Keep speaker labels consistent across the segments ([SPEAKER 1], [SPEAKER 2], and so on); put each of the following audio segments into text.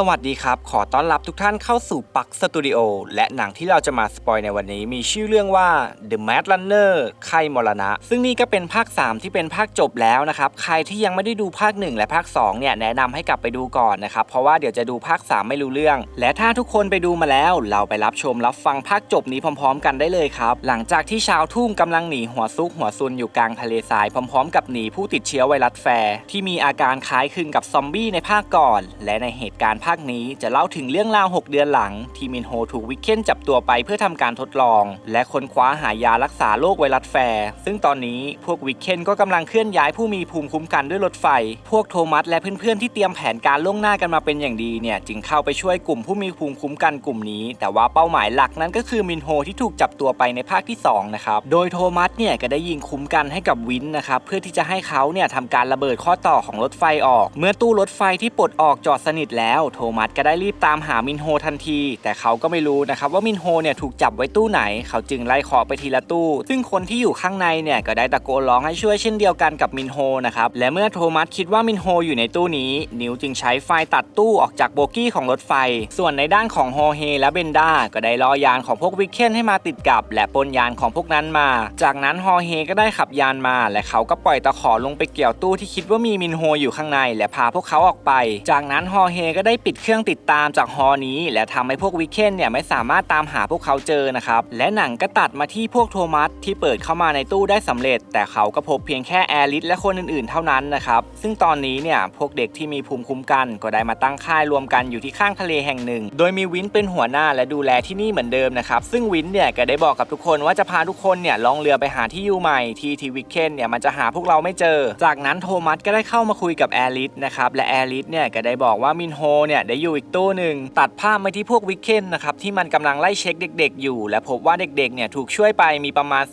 [SPEAKER 1] สวัสดีครับ ขอต้อนรับทุกท่านเข้าสู่ปักสตูดิโอและหนังที่เราจะมาสปอยในวันนี้มีชื่อเรื่องว่า The Mad Runner ไข้มรณะ ซึ่งนี่ก็เป็นภาค 3 ที่เป็นภาคจบแล้วนะครับ ใครที่ยังไม่ได้ดูภาค 1 และภาค 2 เนี่ย แนะนำให้กลับไปดูก่อนนะครับ เพราะว่าเดี๋ยวจะดูภาค 3 ไม่รู้เรื่อง และถ้าทุกคนไปดูมาแล้ว เราไปรับชมรับฟังภาคจบนี้พร้อม ๆ กันได้เลยครับ หลังจากที่ชาวทุ่งกำลังหนีหัวซุกหัวซุนอยู่กลางทะเลทรายพร้อม ๆ กับหนีผู้ติดเชื้อไวรัสแฟร์ที่มีอาการคล้ายคลึงกับซอมบี้ในภาคก่อน และในเหตุการณ์าคนี้จะเล่าถึงเรื่องราว 6 เดือนหลัง ที่มินโฮถูกวิกเคนจับตัวไปเพื่อทำการทดลอง และค้นคว้าหายารักษาโรคไวรัสแฟร์ซึ่งตอนนี้พวกวิกเคนก็กำลังเคลื่อนย้ายผู้มีภูมิคุ้มกันด้วยรถไฟ พวกโทมัสและเพื่อนๆที่เตรียมแผนการล่วงหน้ากันมาเป็นอย่างดีเนี่ยจึงเข้าไปช่วยกลุ่มผู้มีภูมิคุ้มกันกลุ่มนี้ แต่ว่าเป้าหมายหลักนั้นก็คือมินโฮที่ถูกจับตัวไปในภาคที่สองนะครับ โดยโทมัสเนี่ยก็ได้ยิงคุ้มกันให้กับวินนะครับเพื่อที่จะให้เขาเนี่ยทำการระเบิดข้อต่อของรถไฟออก เมื่อตู้รถไฟที่ปลดออกจอดสนิทแล้วโทมัสก็ได้รีบตามหามินโฮทันที แต่เขาก็ไม่รู้นะครับว่ามินโฮเนี่ยถูกจับไว้ตู้ไหน เขาจึงไล่เคาะไปทีละตู้ ซึ่งคนที่อยู่ข้างในเนี่ยก็ได้ตะโกนร้องให้ช่วยเช่นเดียวกันกับมินโฮนะครับและเมื่อโทมัสคิดว่ามินโฮอยู่ในตู้นี้ นิวจึงใช้ไฟตัดตู้ออกจากโบกี้ของรถไฟ ส่วนในด้านของฮอเฮและเบนด้าก็ได้ล่อยานของพวกวิกเคนให้มาติดกับ และปนยานของพวกนั้นมา จากนั้นฮอเฮก็ได้ขับยานมา และเขาก็ปล่อยตะขอลงไปเกี่ยวตู้ที่คิดว่ามีมินโฮอยู่ข้างใน และพาพวกเขาออกไป จากนั้นฮอเฮก็ได้ปิดเครื่องติดตามจากฮอนี้ และทำให้พวกวิกเคนเนี่ยไม่สามารถตามหาพวกเขาเจอนะครับ และหนังก็ตัดมาที่พวกโทมัสที่เปิดเข้ามาในตู้ได้สำเร็จ แต่เขาก็พบเพียงแค่แอริสและคนอื่นๆ เท่านั้นนะครับ ซึ่งตอนนี้เนี่ยพวกเด็กที่มีภูมิคุ้มกัน ก็ได้มาตั้งค่ายรวมกันอยู่ที่ข้างทะเลแห่งหนึ่ง โดยมีวินเป็นหัวหน้าและดูแลที่นี่เหมือนเดิมนะครับ ซึ่งวินเนี่ยก็ได้บอกกับทุกคนว่าจะพาทุกคนเนี่ยล่องเรือไปหาที่อยู่ใหม่ที่ทีวิกเคนเนี่ยมันจะหาพวกเราไม่เจอ จากนั้นโทมัสก็ได้เข้ามาคุยกับแอริสนะครับและแอริสเนี่ยก็ได้บอกว่ามินโฮเนี่ยได้อยู่อีกตู้หนึ่งตัดภาพมาที่พวกวิกเคนนะครับที่มันกำลังไล่เช็คเด็ก ๆ อยู่ และพบว่าเด็กๆเนี่ยถูกช่วยไปมีประมาณ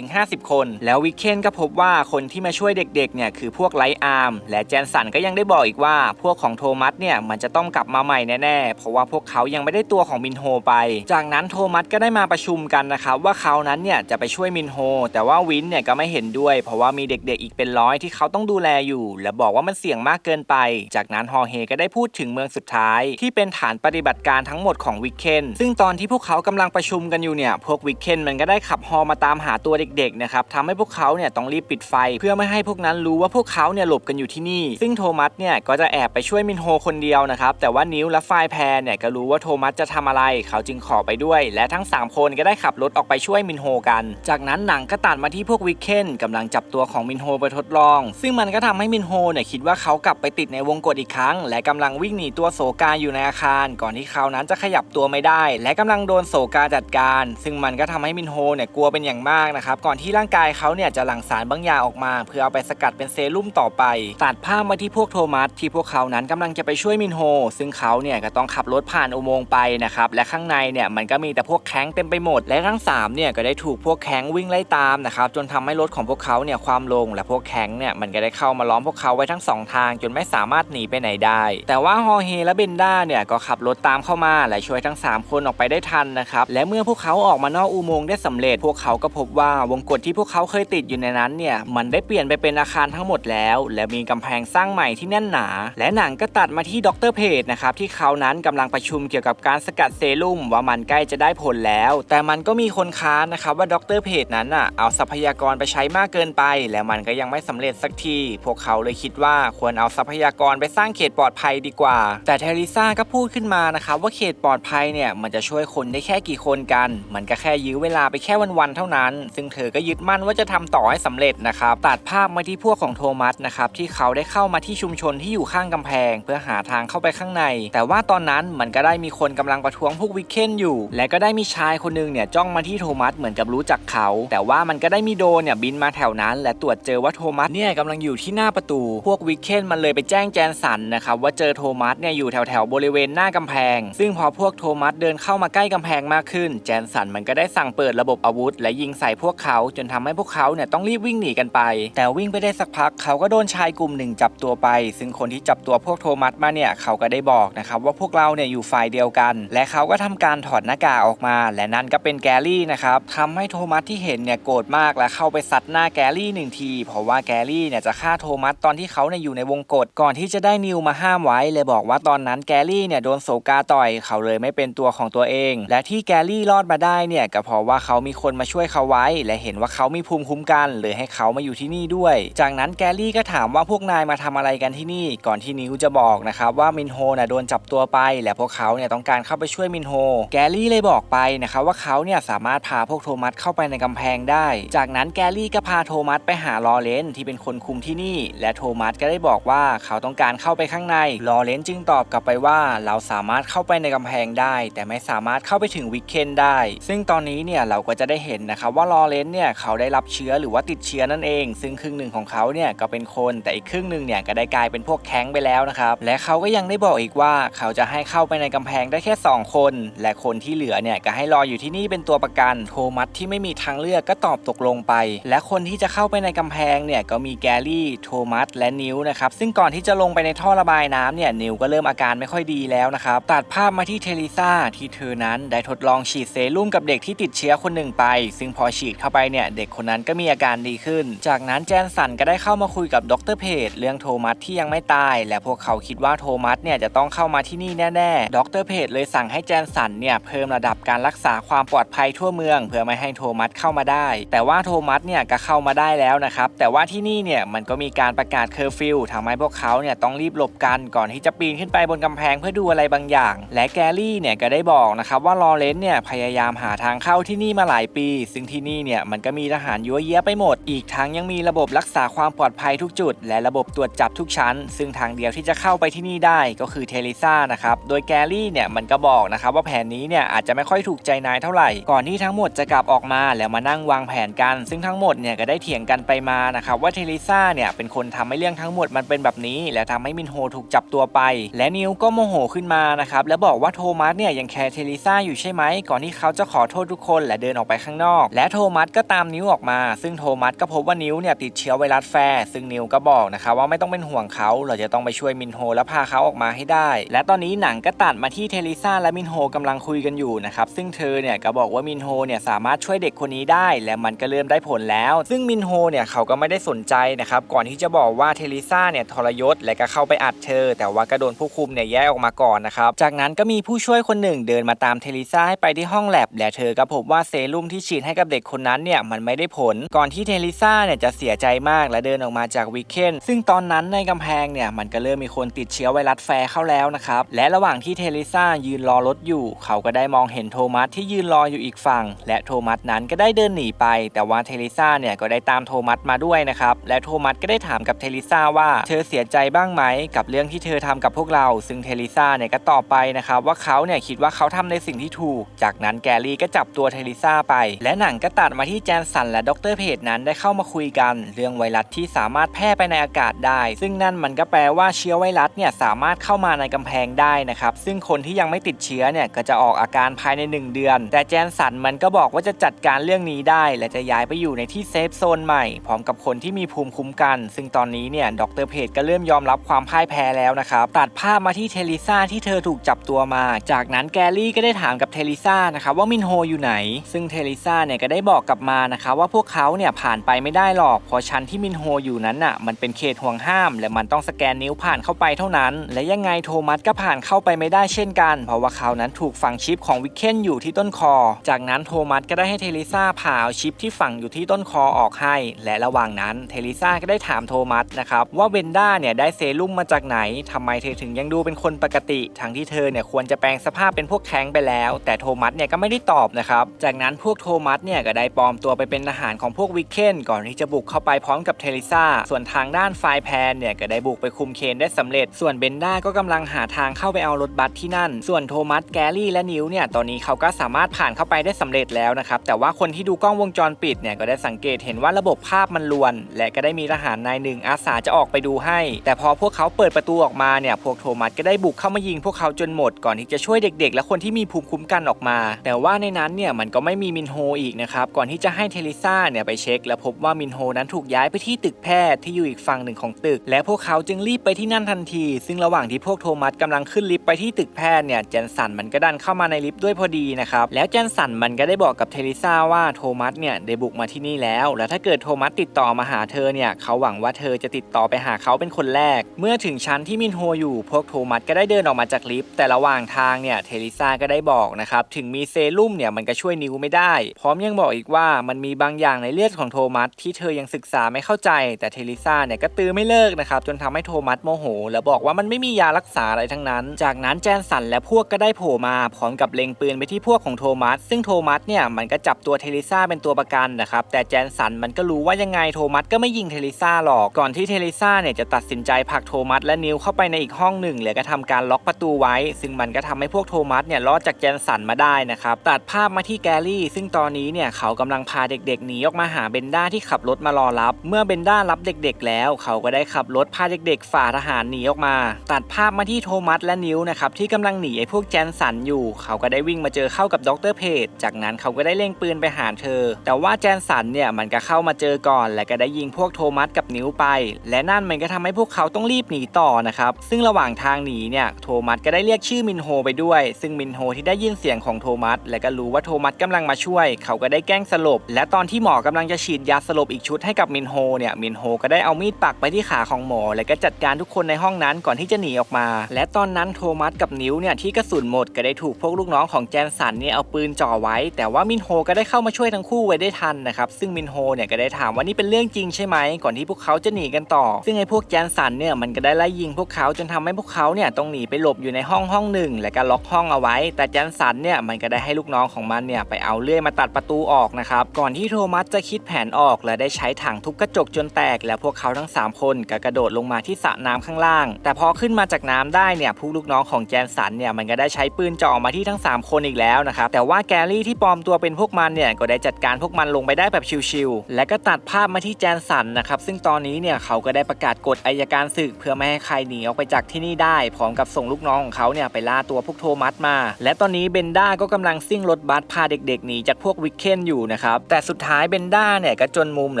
[SPEAKER 1] 40-50 คน แล้ววิกเคนก็พบว่าคนที่มาช่วยเด็กๆเนี่ยคือพวกไลอาร์มและแจนสันก็ยังได้บอกอีกว่า พวกของโทมัสเนี่ยมันจะต้องกลับมาใหม่แน่ๆเพราะว่าพวกเขายังไม่ได้ตัวของมินโฮไป จากนั้นโทมัสก็ได้มาประชุมกันนะครับว่าเขานั้นเนี่ยจะไปช่วยมินโฮแต่ว่าวินเนี่ยก็ไม่เห็นด้วย เพราะว่ามีเด็กๆอีกเป็นร้อยที่เขาต้องดูแลอยู่ และบอกว่ามันเสี่ยงมากเกินไป จากนั้นฮอเฮก็ได้พูดถึงเมืองสุดท้าย ที่เป็นฐานปฏิบัติการทั้งหมดของวิกเคนซึ่งตอนที่พวกเขากำลังประชุมกันอยู่เนี่ยพวกวิกเคนมันก็ได้ขับฮอมาตามหาตัวเด็กๆนะครับทำให้พวกเขาเนี่ยต้องรีบปิดไฟ เพื่อไม่ให้พวกนั้นรู้ว่าพวกเขาเนี่ยหลบกันอยู่ที่นี่ ซึ่งโทมัสเนี่ยก็จะแอบไปช่วยมินโฮคนเดียวนะครับแต่ว่านิวและไฟแพรเนี่ยก็รู้ว่าโทมัสจะทำอะไร เขาจึงขอไปด้วย และทั้ง 3 คนก็ได้ขับรถออกไปช่วยมินโฮกัน จากนั้นหนังก็ตัดมาที่พวกวิกเคนกำลังจับตัวของมินโฮไปทดลอง ซึ่งมันก็ทำให้มินโฮเนี่ยคิดว่าเขากลับไปติดในวงกฏอีกครั้ง และกำลังวิ่งหนีตัวโศกาอยู่ในอาคาร ก่อนที่เขานั้นจะขยับตัวไม่ได้ และกำลังโดนโศกาจัดการ ซึ่งมันก็ทำให้มินโฮเนี่ยกลัวเป็นอย่างมากนะครับก่อนที่ร่างกายเขาเนี่ยจะหลั่งสารบางอย่างออกมา เพื่อเอาไปสกัดเป็นเซรุ่มต่อไป ตัดภาพมาที่พวกโทมัสที่พวกเขานั้นกำลังจะไปช่วยมินโฮ ซึ่งเขาเนี่ยก็ต้องขับรถผ่านอุโมงค์ไปนะครับและข้างในเนี่ยมันก็มีแต่พวกแข้งเต็มไปหมด และทั้ง3เนี่ยก็ได้ถูกพวกแข้งวิ่งไล่ตามนะครับจนทำให้รถของพวกเขาเนี่ยความลง และพวกแข้งเนี่ยมันก็ได้เข้ามาล้อมพวกเขาไว้ทั้งสองทาง จนไม่สามารถหนีไปไหนได้ แต่ว่าฮอเฮและเบนด้าเนี่ยก็ขับรถตามเข้ามาและช่วยทั้ง 3 คนออกไปได้ทันนะครับและเมื่อพวกเขาออกมานอกอุโมงค์ได้สำเร็จ พวกเขาก็พบว่าวงกฏที่พวกเขาเคยติดอยู่ในนั้นเนี่ยมันได้เปลี่ยนไปเป็นอาคารทั้งหมดแล้ว และมีกำแพงสร้างใหม่ที่แน่นหนา และหนังก็ตัดมาที่ดรเพจนะครับที่เขานั้นกำลังประชุมเกี่ยวกับการสกัดเซรุ่มว่ามันใกล้จะได้ผลแล้ว แต่มันก็มีคนค้านนะครับว่าดรเพจนั้นอะเอาทรัพยากรไปใช้มากเกินไป และมันก็ยังไม่สำเร็จสักที พวกเขาเลยคิดว่าควรเอาทรัพยากรไปสร้างเขตปลอดภัยดีกว่า แต่แต่เทริซ่าก็พูดขึ้นมานะครับว่าเขตปลอดภัยเนี่ยมันจะช่วยคนได้แค่กี่คนกัน มันก็แค่ยื้อเวลาไปแค่วันๆเท่านั้น ซึ่งเธอก็ยึดมั่นว่าจะทำต่อให้สำเร็จนะครับตัดภาพมาที่พวกของโทมัสนะครับที่เขาได้เข้ามาที่ชุมชนที่อยู่ข้างกำแพง เพื่อหาทางเข้าไปข้างใน แต่ว่าตอนนั้นมันก็ได้มีคนกำลังประท้วงพวกวิกเคนอยู่ และก็ได้มีชายคนหนึงเนี่ยจ้องมาที่โทมัสเหมือนกับรู้จักเขา แต่ว่ามันก็ได้มีโดนเนี่ยบินมาแถวนั้น และตรวจเจอว่าโทมัสเนี่ยกำลังอยู่ที่หน้าประตู พวกวิกเคนมันเลยไปแจ้งแจนสันนะครับว่าเจอโทมัสเนี่ยอยู่แถวแถวๆบริเวณหน้ากำแพง ซึ่งพอพวกโทมัสเดินเข้ามาใกล้กำแพงมากขึ้น แจนสันมันก็ได้สั่งเปิดระบบอาวุธ และยิงใส่พวกเขาจนทำให้พวกเขาเนี่ยต้องรีบวิ่งหนีกันไป แต่วิ่งไปได้สักพักเขาก็โดนชายกลุ่มหนึ่งจับตัวไป ซึ่งคนที่จับตัวพวกโทมัสมาเนี่ยเขาก็ได้บอกนะครับว่าพวกเราเนี่ยอยู่ฝ่ายเดียวกัน และเขาก็ทำการถอดหน้ากากออกมา และนั่นก็เป็นแกรี่นะครับทำให้โทมัสที่เห็นเนี่ยโกรธมากและเข้าไปซัดหน้าแกรี่หนึ่งที เพราะว่าแกรี่เนี่ยจะฆ่าโทมัสตอนที่เขาเนี่ยอยู่ในวงกฏก่อนที่จะได้นิวมาห้ามไว้เลยบอกว่าตอนอนนั้นแกรี่เนี่ยโดนโซกาต่อยเขาเลยไม่เป็นตัวของตัวเอง และที่แกรี่รอดมาได้เนี่ยก็เพราะว่าเขามีคนมาช่วยเขาไว้ และเห็นว่าเขามีภูมิคุ้มกันเลยให้เขามาอยู่ที่นี่ด้วย จากนั้นแกรี่ก็ถามว่าพวกนายมาทำอะไรกันที่นี่ ก่อนที่นิวจะบอกนะครับว่ามินโฮน่ะโดนจับตัวไป และพวกเขาเนี่ยต้องการเข้าไปช่วยมินโฮ แกรี่เลยบอกไปนะครับว่าเขาเนี่ยสามารถพาพวกโทมัสเข้าไปในกำแพงได้ จากนั้นแกรี่ก็พาโทมัสไปหาลอเรนที่เป็นคนคุมที่นี่ และโทมัสก็ได้บอกว่าเขาต้องการเข้าไปข้างในลอเรนจึงตอบกลับไปว่าเราสามารถเข้าไปในกำแพงได้ แต่ไม่สามารถเข้าไปถึงวิกเคนได้ ซึ่งตอนนี้เนี่ยเราก็จะได้เห็นนะครับว่าลอเรนเนี่ยเขาได้รับเชื้อหรือว่าติดเชื้อนั่นเอง ซึ่งครึ่งหนึ่งของเขาเนี่ยก็เป็นคนแต่อีกครึ่งหนึ่งเนี่ยก็ได้กลายเป็นพวกแข้งไปแล้วนะครับและเขาก็ยังได้บอกอีกว่าเขาจะให้เข้าไปในกำแพงได้แค่ 2 คน และคนที่เหลือเนี่ยก็ให้รออยู่ที่นี่เป็นตัวประกันโทมัสที่ไม่มีทางเลือกก็ตอบตกลงไป และคนที่จะเข้าไปในกำแพงเนี่ยก็มีแกรี่โทมัสและนิวนะครับซึ่งก่อนที่จะลงไปในท่อระบายน้ำเนี่ยนิวก็เริ่มอาการไม่ค่อยดีแล้วนะครับ ตัดภาพมาที่เทลิซาที่เธอนั้นได้ทดลองฉีดเซรุ่มกับเด็กที่ติดเชื้อคนหนึ่งไป ซึ่งพอฉีดเข้าไปเนี่ยเด็กคนนั้นก็มีอาการดีขึ้น จากนั้นแจนสันก็ได้เข้ามาคุยกับดรเพจเรื่องโทมัสที่ยังไม่ตาย และพวกเขาคิดว่าโทมัสเนี่ยจะต้องเข้ามาที่นี่แน่ๆดรเพจเลยสั่งให้แจนสันเนี่ยเพิ่มระดับการรักษาความปลอดภัยทั่วเมือง เพื่อไม่ให้โทมัสเข้ามาได้ แต่ว่าโทมัสเนี่ยก็เข้ามาได้แล้วนะครับแต่ว่าที่นี่เนี่ยมันก็มีการประกาศเคอร์ฟิวทำให้พวกเขาเนี่ยต้องรีบหลบกันก่อนที่จะปีนขึ้นไปบนกำแพงเพื่อดูอะไรบางอย่าง และแกรี่เนี่ยก็ได้บอกนะครับว่าลอเรนซ์เนี่ยพยายามหาทางเข้าที่นี่มาหลายปี ซึ่งที่นี่เนี่ยมันก็มีทหารยั่วเยี้ยไปหมด อีกทั้งยังมีระบบรักษาความปลอดภัยทุกจุด และระบบตรวจจับทุกชั้น ซึ่งทางเดียวที่จะเข้าไปที่นี่ได้ก็คือเทลิซ่านะครับโดยแกรี่เนี่ยมันก็บอกนะครับว่าแผนนี้เนี่ยอาจจะไม่ค่อยถูกใจนายเท่าไหร่ก่อนที่ทั้งหมดจะกลับออกมาแล้วมานั่งวางแผนกัน ซึ่งทั้งหมดเนี่ยก็ได้เถียงกันไปมานะครับว่าเทลิซ่าเนี่ยเป็นคนทำให้เรื่องทั้งหมดมันเป็นแบบนี้ และทำให้มินโฮถูกจับตัวไปและและนิวก็โมโหขึ้นมานะครับแล้วบอกว่าโทมัสเนี่ยยังแคร์เทลิซ่าอยู่ใช่ไหมก่อนที่เขาจะขอโทษทุกคนและเดินออกไปข้างนอก และโทมัสก็ตามนิวออกมา ซึ่งโทมัสก็พบว่านิวเนี่ยติดเชื้อไวรัสแฟร์ซึ่งนิวก็บอกนะครับว่าไม่ต้องเป็นห่วงเขาเราจะต้องไปช่วยมินโฮและพาเขาออกมาให้ได้ และตอนนี้หนังก็ตัดมาที่เทลิซ่าและมินโฮกำลังคุยกันอยู่นะครับซึ่งเธอเนี่ยก็บอกว่ามินโฮเนี่ยสามารถช่วยเด็กคนนี้ได้ และมันก็เริ่มได้ผลแล้ว ซึ่งมินโฮเนี่ยเขาก็ไม่ได้สนใจนะครับก่อนที่จะบอกว่าเทลิซ่าเนี่ยทรยศและก็เข้าไปอัดเธอ แต่ว่าก็โดนผู้คุมเนี่ยแยกออกมาก่อนนะครับ จากนั้นก็มีผู้ช่วยคนหนึ่งเดินมาตามเทลิซ่าให้ไปที่ห้องแลบและเธอก็พบว่าเซรุ่มที่ฉีดให้กับเด็กคนนั้นเนี่ยมันไม่ได้ผล ก่อนที่เทลิซ่าเนี่ยจะเสียใจมากและเดินออกมาจากวิกเคนซึ่งตอนนั้นในกำแพงเนี่ยมันก็เริ่มมีคนติดเชื้อไวรัสแฟร์เข้าแล้วนะครับและระหว่างที่เทลิซ่ายืนรอรถอยู่ เขาก็ได้มองเห็นโทมัสที่ยืนรออยู่อีกฝั่ง และโทมัสนั้นก็ได้เดินหนีไป แต่ว่าเทลิซ่าเนี่ยก็ได้ตามโทมัสมาด้วยนะครับและโทมัสก็ได้ถามกับเทลิซ่าว่าเธอเสียใจบ้างไหมกับเรื่องที่เธอทำกับพวกเราซึ่งเทลิซาเนี่ยก็ตอบไปนะครับว่าเขาเนี่ยคิดว่าเขาทำในสิ่งที่ถูก จากนั้นแกรี่ก็จับตัวเทลิซาไป และหนังก็ตัดมาที่แจนสันและดรเพจนั้นได้เข้ามาคุยกัน เรื่องไวรัสที่สามารถแพร่ไปในอากาศได้ ซึ่งนั่นมันก็แปลว่าเชื้อไวรัสเนี่ยสามารถเข้ามาในกำแพงได้นะครับซึ่งคนที่ยังไม่ติดเชื้อเนี่ยก็จะออกอาการภายใน 1 เดือน แต่แจนสันมันก็บอกว่าจะจัดการเรื่องนี้ได้ และจะย้ายไปอยู่ในที่เซฟโซนใหม่ พร้อมกับคนที่มีภูมิคุ้มกัน ซึ่งตอนนี้เนี่ยดรเพจก็เริ่มยอมรับความพ่ายแพ้แล้วนะครับตัดภาพมาที่เทลิซ่าที่เธอถูกจับตัวมา จากนั้นแกรี่ก็ได้ถามกับเทลิซ่านะครับว่ามินโฮอยู่ไหน ซึ่งเทลิซ่าเนี่ยก็ได้บอกกลับมานะครับว่าพวกเขาเนี่ยผ่านไปไม่ได้หรอกเพราะชั้นที่มินโฮอยู่นั้นน่ะมันเป็นเขตห่วงห้าม และมันต้องสแกนนิ้วผ่านเข้าไปเท่านั้น และยังไงโทมัสก็ผ่านเข้าไปไม่ได้เช่นกัน เพราะว่าเขานั้นถูกฝังชิปของวิกเคนอยู่ที่ต้นคอ จากนั้นโทมัสก็ได้ให้เทลิซ่าผ่าเอาชิปที่ฝังอยู่ที่ต้นคอออกให้ และระหว่างนั้นเทลิซ่าก็ได้ถามโทมัสนะครับว่าเบนด้าเนี่ยได้เซรุ่มมาจากไหนทำไมเธอถึงยังดูเป็นคนปกติทั้งที่เธอเนี่ยควรจะแปลงสภาพเป็นพวกแข้งไปแล้ว แต่โทมัสเนี่ยก็ไม่ได้ตอบนะครับจากนั้นพวกโทมัสเนี่ยก็ได้ปลอมตัวไปเป็นทหารของพวกวิกเคนก่อนที่จะบุกเข้าไปพร้อมกับเทลิซ่าส่วนทางด้านไฟแพนเนี่ยก็ได้บุกไปคุมเคนได้สำเร็จ ส่วนเบนด้าก็กำลังหาทางเข้าไปเอารถบัสที่นั่น ส่วนโทมัสแกรี่และนิวเนี่ยตอนนี้เขาก็สามารถผ่านเข้าไปได้สำเร็จแล้วนะครับแต่ว่าคนที่ดูกล้องวงจรปิดเนี่ยก็ได้สังเกตเห็นว่าระบบภาพมันลวน และก็ได้มีทหารนายหนึ่งอาสาจะออกไปดูให้ แต่พอพวกเขาเปิดประตูออกมาเนี่ยพวกโททมัสก็ได้บุกเข้ามายิงพวกเขาจนหมดก่อนที่จะช่วยเด็กๆ และคนที่มีภูมิคุ้มกันออกมา แต่ว่าในนั้นเนี่ยมันก็ไม่มีมินโฮอีกนะครับก่อนที่จะให้เทลิซ่าเนี่ยไปเช็ค และพบว่ามินโฮนั้นถูกย้ายไปที่ตึกแพทย์ที่อยู่อีกฝั่งหนึ่งของตึก และพวกเขาจึงรีบไปที่นั่นทันที ซึ่งระหว่างที่พวกโทมัสกำลังขึ้นลิฟต์ไปที่ตึกแพทย์เนี่ยเจนสันมันก็ดันเข้ามาในลิฟต์ด้วยพอดีนะครับแล้วเจนสันมันก็ได้บอกกับเทลิซ่าว่าโทมัสเนี่ยได้บุกมาที่นี่แล้ว และถ้าเกิดโทมัสติดต่อมาหาเธอเนี่ยเขาหวังว่าเธอจะติดต่อไปหาเขาเป็นคนแรก เมื่อถึงชั้นที่มินโฮอยู่พวกโทมัสก็ได้เดินออกมาจากลิฟต์แต่ระหว่างทางเนี่ยเทลิซาก็ได้บอกนะครับถึงมีเซรุ่มเนี่ยมันก็ช่วยนิวไม่ได้ พร้อมยังบอกอีกว่ามันมีบางอย่างในเลือดของโทมัสที่เธอยังศึกษาไม่เข้าใจ แต่เทลิซาเนี่ยก็ตื้อไม่เลิกนะครับจนทำให้โทมัสโมโห แล้วบอกว่ามันไม่มียารักษาอะไรทั้งนั้น จากนั้นแจนสันและพวกก็ได้โผล่มาพร้อมกับเล็งปืนไปที่พวกของโทมัสซึ่งโทมัสเนี่ยมันก็จับตัวเทลิซาเป็นตัวประกันนะครับแต่แจนสันมันก็รู้ว่ายังไงโทมัสก็ไม่ยิงเทลิซาหรอกก่อนที่เทลิซาเนี่ยจะตัดสินใจผลักโทมัสและนิวเข้าไปในอีกห้องหนึ่งแล้วก็ทำการล็อกประตูไว้ ซึ่งมันก็ทำให้พวกโทมัสเนี่ยรอดจากแจนสันมาได้นะครับตัดภาพมาที่แกรี่ ซึ่งตอนนี้เนี่ยเขากำลังพาเด็กๆหนีออกมาหาเบนด้าที่ขับรถมารอรับ เมื่อเบนด้ารับเด็ก ๆ แล้ว เขาก็ได้ขับรถพาเด็กๆฝ่าทหารหนีออกมา ตัดภาพมาที่โทมัสและนิวนะครับที่กำลังหนีไอ้พวกแจนสันอยู่ เขาก็ได้วิ่งมาเจอเข้ากับดรเพจจากนั้นเขาก็ได้เล็งปืนไปหาเธอ แต่ว่าแจนสันเนี่ยมันก็เข้ามาเจอก่อน และก็ได้ยิงพวกโทมัสกับนิวไป และนั่นมันก็ทำให้พวกเขาต้องรีบหนีต่อนะครับซึ่งระหว่างทางหนีเนี่ยโทมัสก็ได้เรียกชื่อมินโฮไปด้วย ซึ่งมินโฮที่ได้ยินเสียงของโทมัสและก็รู้ว่าโทมัสกำลังมาช่วย เขาก็ได้แกล้งสลบ และตอนที่หมอกำลังจะฉีดยาสลบอีกชุดให้กับมินโฮเนี่ยมินโฮก็ได้เอามีดปักไปที่ขาของหมอ และก็จัดการทุกคนในห้องนั้นก่อนที่จะหนีออกมา และตอนนั้นโทมัสกับนิวเนี่ยที่กระสุนหมดก็ได้ถูกพวกลูกน้องของแจนสันเนี่ยเอาปืนจ่อไว้ แต่ว่ามินโฮก็ได้เข้ามาช่วยทั้งคู่ไว้ได้ทันนะครับซึ่งมินโฮเนี่ยก็ได้ถามว่านี่เป็นเรื่องจริงใช่ไหมก่อนที่พวกเขาจะหนีกันต่อ ซึ่งไอ้พวกแจนสันเนี่ยมันก็ได้ไล่ยิงพวกเขาจนทำให้พวกเขาเนี่ยต้องหนีไปหลบอยู่ในห้องห้องหนึ่ง และก็ล็อกห้องเอาไว้ แต่แจนสันเนี่ยมันก็ได้ให้ลูกน้องของมันเนี่ยไปเอาเลื่อยมาตัดประตูออกนะครับก่อนที่โทมัสจะคิดแผนออกและได้ใช้ถังทุบกระจกจนแตก แล้วพวกเขาทั้ง 3 คนก็กระโดดลงมาที่สระน้ำข้างล่าง แต่พอขึ้นมาจากน้ำได้เนี่ยผู้ลูกน้องของแจนสันเนี่ยมันก็ได้ใช้ปืนจ่อมาที่ทั้ง 3 คนอีกแล้วนะครับแต่ว่าแกรี่ที่ปลอมตัวเป็นพวกมันเนี่ยก็ได้จัดการพวกมันลงไปได้แบบชิวๆและก็ตัดภาพมาที่แจนสันนะครับซึ่งตอนนี้เนี่ยเขาก็ได้ประกาศกฎอายการศึกเพื่อไม่ให้ใครหนีออกไปจากที่นี่ได้ พร้อมกับส่งลูกน้องของเขาเนี่ยไปล่าตัวพวกโทมัสมา และตอนนี้เบนด้าก็กำลังซิ่งรถบัสพาเด็กๆหนีจากพวกวิกเคนอยู่นะครับ แต่สุดท้ายเบนด้าเนี่ยก็จนมุมแ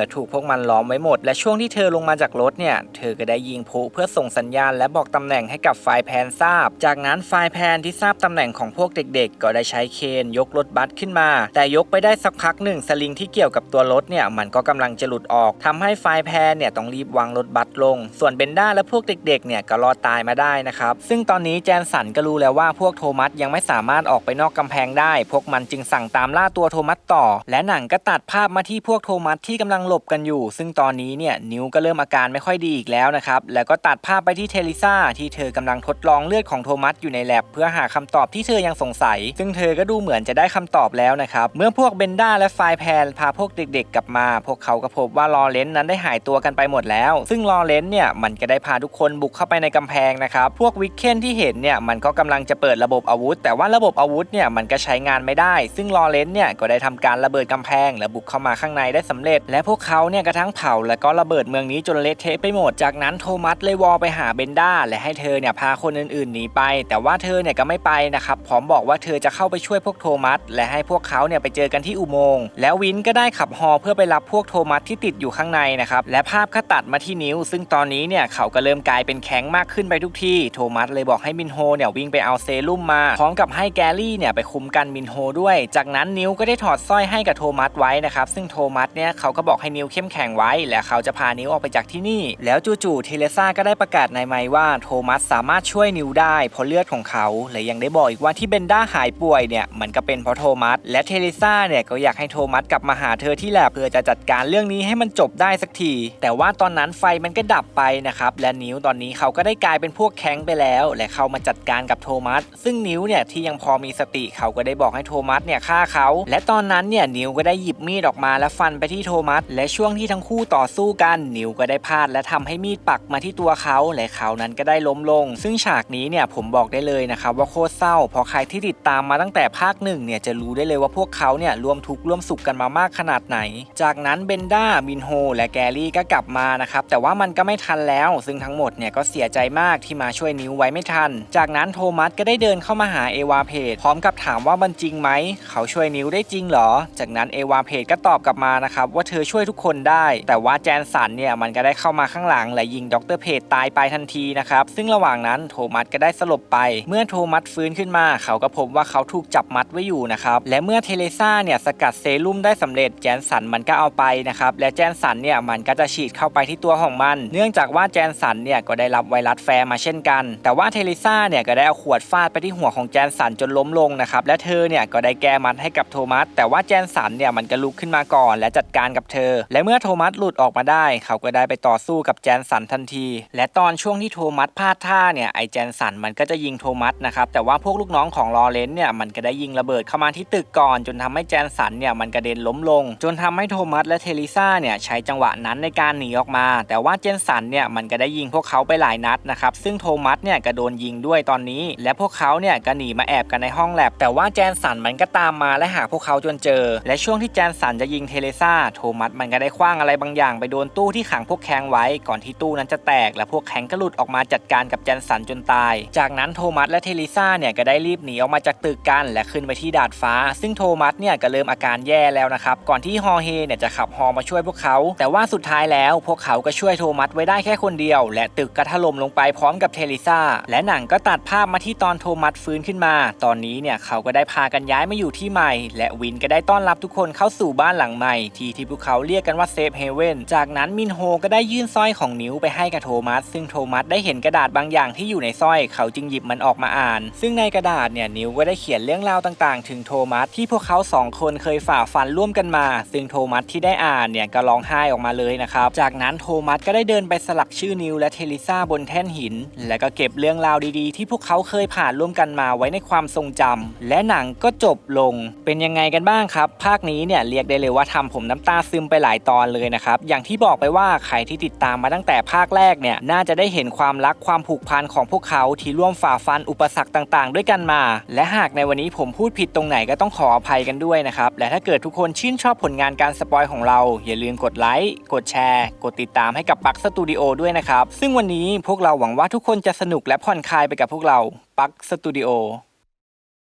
[SPEAKER 1] ละถูกพวกมันล้อมไว้หมด และช่วงที่เธอลงมาจากรถเนี่ย เธอก็ได้ยิงพลุเพื่อส่งสัญญาณ และบอกตำแหน่งให้กับไฟแพนทราบ จากนั้นไฟแพนที่ทราบตำแหน่งของพวกเด็กๆ ก็ได้ใช้เคนยกรถบัสขึ้นมา แต่ยกไปได้สักพักหนึ่งสลิงที่เกี่ยวกับตัวรถเนี่ยมันก็กำลังจะหลุดออกทำให้ไฟแพนเนี่ยต้องรีบวางรถบัสลง ส่วนเบนด้าและพวกเด็กๆเนี่ยก็รอดตายมาได้นะครับ ซึ่งตอนนี้แจนสันก็รู้แล้วว่าพวกโทมัสยังไม่สามารถออกไปนอกกำแพงได้ พวกมันจึงสั่งตามล่าตัวโทมัสต่อ และหนังก็ตัดภาพมาที่พวกโทมัสที่กำลังหลบกันอยู่ ซึ่งตอนนี้เนี่ยนิวก็เริ่มอาการไม่ค่อยดีอีกแล้วนะครับ แล้วก็ตัดภาพไปที่เทลิซาที่เธอกำลังทดลองเลือดของโทมัสอยู่ในแลบเพื่อหาคำตอบที่เธอยังสงสัย ซึ่งเธอก็ดูเหมือนจะได้คำตอบแล้วนะครับ เมื่อพวกเบนด้าและไฟแพนพาพวกเด็กๆ กลับมา พวกเขาก็พบว่าลอเรนนั้นได้หายตัวกันไปหมดแล้ว ซึ่งลอเรนเนี่ยมันก็ได้พาทุกคนบุกเข้าไปในกำแพงนะครับพวกวิกเคนที่เห็นเนี่ยมันก็กำลังจะเปิดระบบอาวุธ แต่ว่าระบบอาวุธเนี่ยมันก็ใช้งานไม่ได้ ซึ่งลอเรนซ์เนี่ยก็ได้ทำการระเบิดกำแพงและบุกเข้ามาข้างในได้สำเร็จ และพวกเขาเนี่ยกระทั่งเผาและก็ระเบิดเมืองนี้จนเละเทะไปหมด จากนั้นโทมัสเลยวอลไปหาเบนด้าและให้เธอเนี่ยพาคนอื่นๆหนีไป แต่ว่าเธอเนี่ยก็ไม่ไปนะครับ พร้อมบอกว่าเธอจะเข้าไปช่วยพวกโทมัสและให้พวกเขาเนี่ยไปเจอกันที่อุโมงค์ แล้ววินก็ได้ขับฮอเพื่อไปรับพวกโทมัสที่ติดอยู่ข้างในนะครับ และภาพก็ตัดมาที่นิ้ว ซึ่งตอนนี้เนี่ยเขาก็เริ่มกลายเป็นแข็งมากขึ้นไปทุกที่โทมัสเลยบอกให้มินโฮเนี่ยวิ่งไปเอาเซรุ่มมาพร้อมกับให้แกรี่เนี่ยไปคุมกันมินโฮด้วย จากนั้นนิวก็ได้ถอดสร้อยให้กับโทมัสไว้นะครับซึ่งโทมัสเนี่ยเขาก็บอกให้นิวเข้มแข็งไว้ และเขาจะพานิวออกไปจากที่นี่ แล้วจู่ๆเทเลซ่าก็ได้ประกาศในไมว่าโทมัสสามารถช่วยนิวได้เพราะเลือดของเขาและยังได้บอกอีกว่าที่เบนด้าหายป่วยเนี่ยมันก็เป็นเพราะโทมัสและเทเลซ่าเนี่ยก็อยากให้โทมัสกลับมาหาเธอที่แลบเพื่อจะจัดการเรื่องนี้ให้มันจบได้สักที แต่ว่าตอนนั้นไฟมันก็ดับไปนะครับและนิวตอนนี้เขาก็ได้กลายเป็นพวกแข็งไปแล้ว และเข้ามาจัดการกับโทมัส ซึ่งนิ้วเนี่ยที่ยังพอมีสติเขาก็ได้บอกให้โทมัสเนี่ยฆ่าเขา และตอนนั้นเนี่ยนิ้วก็ได้หยิบมีดออกมาและฟันไปที่โทมัส และช่วงที่ทั้งคู่ต่อสู้กันนิ้วก็ได้พลาด และทำให้มีดปักมาที่ตัวเขาและเขานั้นก็ได้ล้มลง ซึ่งฉากนี้เนี่ยผมบอกได้เลยนะครับว่าโคตรเศร้าพราะใครที่ติดตามมาตั้งแต่ภาคหนึ่งเนี่ยจะรู้ได้เลยว่าพวกเขาเนี่ยร่วมทุกข์ร่วมสุขกันมามากขนาดไหน จากนั้นเบนด้ามินโฮและแกรี่ก็กลับมานะครับแต่ว่ามันก็ไม่ทันแล้ว ซึ่งทั้งหมดเนี่ยก็เสียใจมากที่มาช่วยนิ้วไว้ไม่ทัน จากนั้นโทมัสก็ได้เดินเข้ามาหาเอวาเพจพร้อมกับถามว่ามันจริงไหม เขาช่วยนิ้วได้จริงเหรอ จากนั้นเอวาเพจก็ตอบกลับมานะครับว่าเธอช่วยทุกคนได้ แต่ว่าแจนสันเนี่ยมันก็ได้เข้ามาข้างหลังและยิงดรเพจตายไปทันทีนะครับซึ่งระหว่างนั้นโทมัสก็ได้สลบไป เมื่อโทมัสฟื้นขึ้นมา เขาก็พบว่าเขาถูกจับมัดไว้อยู่นะครับและเมื่อเทเลซ่าเนี่ยสกัดเซรุ่มได้สำเร็จแจนสันมันก็เอาไปนะครับและแจนสันเนี่ยมันก็จะฉีดเข้าไปที่ตัวของมัน เนื่องจากว่าแจนสันเนี่ยก็ได้รับไวรัสแฟร์มาเช่นกัน แต่ว่าเทลิซ่าเนี่ยก็ได้เอาขวดฟาดไปที่หัวของแจนสันจนล้มลงนะครับและเธอเนี่ยก็ได้แก้มัดให้กับโทมัสแต่ว่าแจนสันเนี่ยมันก็ลุกขึ้นมาก่อน และจัดการกับเธอ และเมื่อโทมัสหลุดออกมาได้ เขาก็ได้ไปต่อสู้กับแจนสันทันที และตอนช่วงที่โทมัสพลาดท่าเนี่ยไอแจนสันมันก็จะยิงโทมัสนะครับแต่ว่าพวกลูกน้องของลอเรนเนี่ยมันก็ได้ยิงระเบิดเข้ามาที่ตึกก่อน จนทำให้แจนสันเนี่ยมันกระเด็นล้มลง จนทำให้โทมัสและเทลิซ่าเนี่ยใช้จังหวะนั้นในการหนีออกมา แต่ว่าเจนสันเนี่ยมันก็ได้ยิงพวกเขาไปหลายนัดนะครับซึ่งโทมัสเนี่ยก็โดนยิงด้วยตอนนี้ และพวกเขาเนี่ยก็หนีมาแอบกันในห้องแลบ แต่ว่าแจนสันมันก็ตามมาและหาพวกเขาจนเจอ และช่วงที่แจนสันจะยิงเทเลซ่าโทมัสมันก็ได้คว้างอะไรบางอย่าง ไปโดนตู้ที่ขังพวกแคงไว้ ก่อนที่ตู้นั้นจะแตก และพวกแคงก็หลุดออกมาจัดการกับแจนสันจนตาย จากนั้นโทมัสและเทเลซ่าเนี่ยก็ได้รีบหนีออกมาจากตึกกัน และขึ้นไปที่ดาดฟ้า ซึ่งโทมัสเนี่ยก็เริ่มอาการแย่แล้วนะครับก่อนที่ฮอเฮเนี่ยจะขับฮอมาช่วยพวกเขา แต่ว่าสุดท้ายแล้ว พวกเขาก็ช่วยโทมัสไว้ได้แค่คนเดียว และตึกก็ถล่มลงไปพร้อมกับเทลิซาและหนังก็ตัดภาพมาที่ตอนโทมัสฟื้นขึ้นมา ตอนนี้เนี่ยเขาก็ได้พากันย้ายมาอยู่ที่ใหม่ และวินก็ได้ต้อนรับทุกคนเข้าสู่บ้านหลังใหม่ ที่ที่พวกเขาเรียกกันว่าเซฟเฮเว่นจากนั้นมินโฮก็ได้ยื่นสร้อยของนิ้วไปให้กับโทมัส ซึ่งโทมัสได้เห็นกระดาษบางอย่างที่อยู่ในสร้อย เขาจึงหยิบมันออกมาอ่าน ซึ่งในกระดาษเนี่ยนิ้วก็ได้เขียนเรื่องราวต่างๆ ถึงโทมัสที่พวกเขาสองคนเคยฝ่าฟันร่วมกันมา ซึ่งโทมัสที่ได้อ่านเนี่ยก็ร้องไห้ออกมาเลยนะครับ จากนั้นโทมัสก็ได้เดินไปสลักชื่อนิวและเทลิซาบนแท่นหินและก็เก็บเรื่องราวดีๆ ที่พวกเขาเคยผ่านร่วมกันมาไว้ในความทรงจำและหนังก็จบลง เป็นยังไงกันบ้างครับ ภาคนี้เนี่ยเรียกได้เลยว่าทำผมน้ำตาซึมไปหลายตอนเลยนะครับ อย่างที่บอกไปว่าใครที่ติดตามมาตั้งแต่ภาคแรกเนี่ยน่าจะได้เห็นความรักความผูกพันของพวกเขาที่ร่วมฝ่าฟันอุปสรรคต่างๆ ด้วยกันมา และหากในวันนี้ผมพูดผิดตรงไหนก็ต้องขออภัยกันด้วยนะครับ และถ้าเกิดทุกคนชื่นชอบผลงานการสปอยของเรา อย่าลืมกดไลค์กดแชร์ กดติดตามให้กับปักสตูดิโอด้วยนะครับซึ่งวันนี้พวกเราหวังว่าทุกคนจะสนุกและผ่อนคลายไปกับพวกเราปักสตูดิโอ